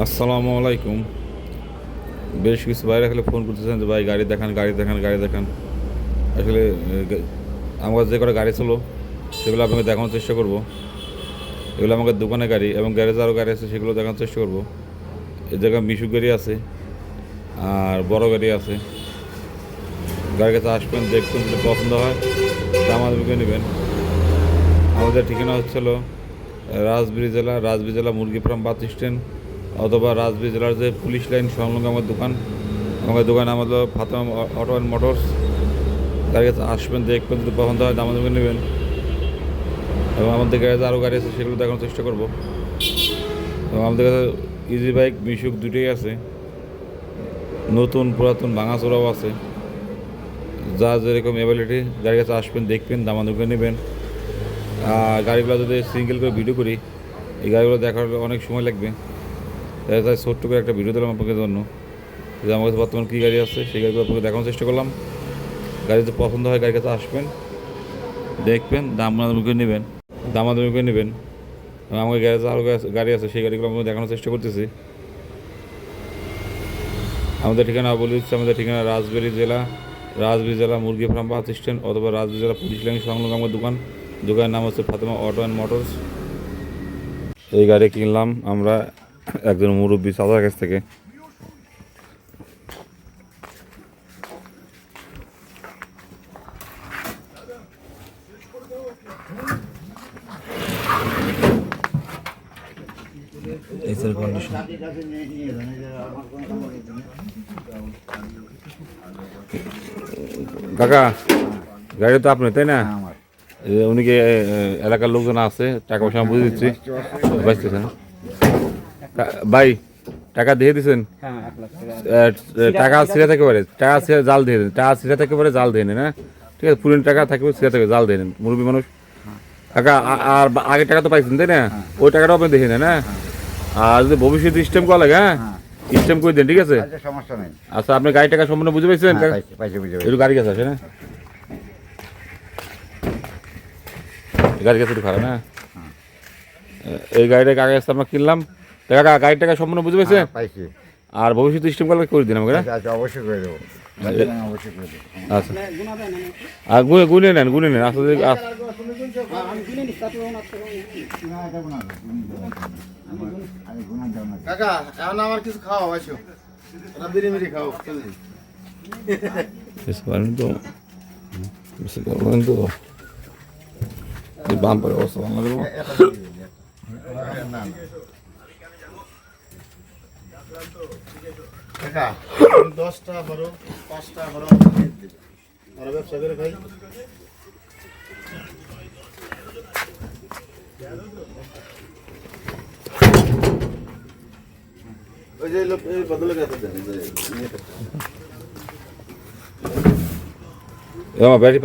আসসালামু আলাইকুম। বেশ কিছু বাইরে খালি ফোন করতেছেন যে ভাই গাড়ি দেখান গাড়ি দেখান গাড়ি দেখান। আসলে এ, আমার যে করে গাড়ি ছিল সেগুলো আপনাকে দেখানোর চেষ্টা করব। এগুলো আমাকে দোকানে গাড়ি এবং গ্যারেজে আরও গাড়ি আছে সেগুলো দেখানোর চেষ্টা করব। এই জায়গায় মিশুক গাড়ি আছে আর বড় গাড়ি আছে। গাড়ির কাছে আসবেন দেখবেন যদি পছন্দ হয় দাম আদমিকে নেবেন। আমাদের ঠিকানা হচ্ছিল রাজবিড়ি জেলা রাজবিড়ি জেলা মুরগি ফার্ম বাস স্ট্যান্ড। অথবা রাজবিড়ি জেলার যে পুলিশ লাইন সংলগ্ন আমার দোকান আমার দোকান আমাদের ফাতেমা অটো অ্যান্ড মোটরস গাড়ি কাছে আসবেন দেখবেন যদি পছন্দ হয়, দাম নেবেন। এবং আমাদের গ্যারেজে আরও গাড়ি আছে, সেগুলো দেখানোর চেষ্টা করব। এবং আমাদের কাছে ইজি বাইক মিশুক দুটোই আছে। নতুন, পুরাতন, ভাঙাচোরাও আছে। যা যেরকম অ্যাবিলিটি গাড়ির কাছে আসবেন, দেখবেন দামাদুকে নেবেন। আর গাড়িগুলো যদি সিঙ্গেল করে ভিডিও করি, এই গাড়িগুলো দেখার অনেক সময় লাগবে। তাই ছোট্ট করে একটা ভিডিও দিলাম আপনাদের জন্য, যে আমার কাছে বর্তমান কী গাড়ি আছে, সেই গাড়িগুলো আপনাকে দেখানোর চেষ্টা করলাম। গাড়ি যদি পছন্দ হয়, গাড়ির কাছে আসবেন, দেখবেন দাম দামাদুকে নেবেন দামাদুকে নেবেন। এবং আমার গ্যারেজে আরও গাড়ি আছে, সেই গাড়িগুলো আমি দেখানোর চেষ্টা করতেছি। আমাদের ঠিকানা বলে দিচ্ছি, আমাদের ঠিকানা রাজবাড়ী জেলা রাজবাড়ী জেলা মুরগি ফার্ম বাস স্ট্যান্ড অথবা রাজবাড়ী জেলা পুলিশ লাইন সংলগ্ন আমার দোকান। দোকানের নাম হচ্ছে ফাতেমা অটো অ্যান্ড মোটরস। এই গাড়ি কিনলাম আমরা একজন মুরব্বী চাচার কাছ থেকে। এসের কন্ডিশন কাকা গাড়ি তো আপনি তাই না? আমার। উনি কি এলাকার লোকজন আছে টাকা পয়সা আমি বুঝে দিচ্ছি। বাঁচতেছেন কা- ভাই টাকা দিয়ে দিছেন? হ্যাঁ টাকা। এ, টাকা থেকে পারে। টাকা ছিঁড়ে জাল দিয়ে দেন। টাকা ছিঁড়ে থেকে পারে জাল দিয়ে নেন হ্যাঁ? ঠিক আছে পুরনো টাকা থাকবে ছিঁড়ে থেকে জাল দিয়ে নেন মুরব্বী মানুষ। টাকা আর আগের টাকা তো পাইছেন তাই না? ওই টাকাটাও আপনি দেখে নেন হ্যাঁ? আর যদি ভবিষ্যতে স্টেম করা লাগে হ্যাঁ? স্টেম করে দেন ঠিক আছে? আচ্ছা সমস্যা নেই। আচ্ছা আপনি গাড়ি টাকা সম্পূর্ণ বুঝে পাইছেন? হ্যাঁ, একটু গাড়ি কাছে আসে না গাড়ি কাছে একটু খারাপ না এই গাড়িটা কাগজ আমরা কিনলাম? তা কাকা গাড়ি টাকা সম্পূর্ণ বুঝে পেয়েছে? হ্যাঁ, পাইছি। আর ভবিষ্যতে স্টেম করলে করে দিন আমাকে হ্যাঁ? আচ্ছা, আচ্ছা অবশ্যই করে দেবো। অবশ্যই করে দেবো। আচ্ছা। আর গুনে গুনে নেন গুনে নেন আসলে কাকা এখন আমার কিছু খাওয়া আসো। বিড়ি মিড়ি খাও চলে। বুঝতে পারেন তো। বুঝতে পারবেন তো। এই অবস্থা ভালো লাগল না না কাকা দশটা বারো পাঁচটা বারো আর ব্যবসা করে খাই ওই যে লোক এই বদলে গেছে দেন এই যে ইয়েটা। আমার ব্যাটারি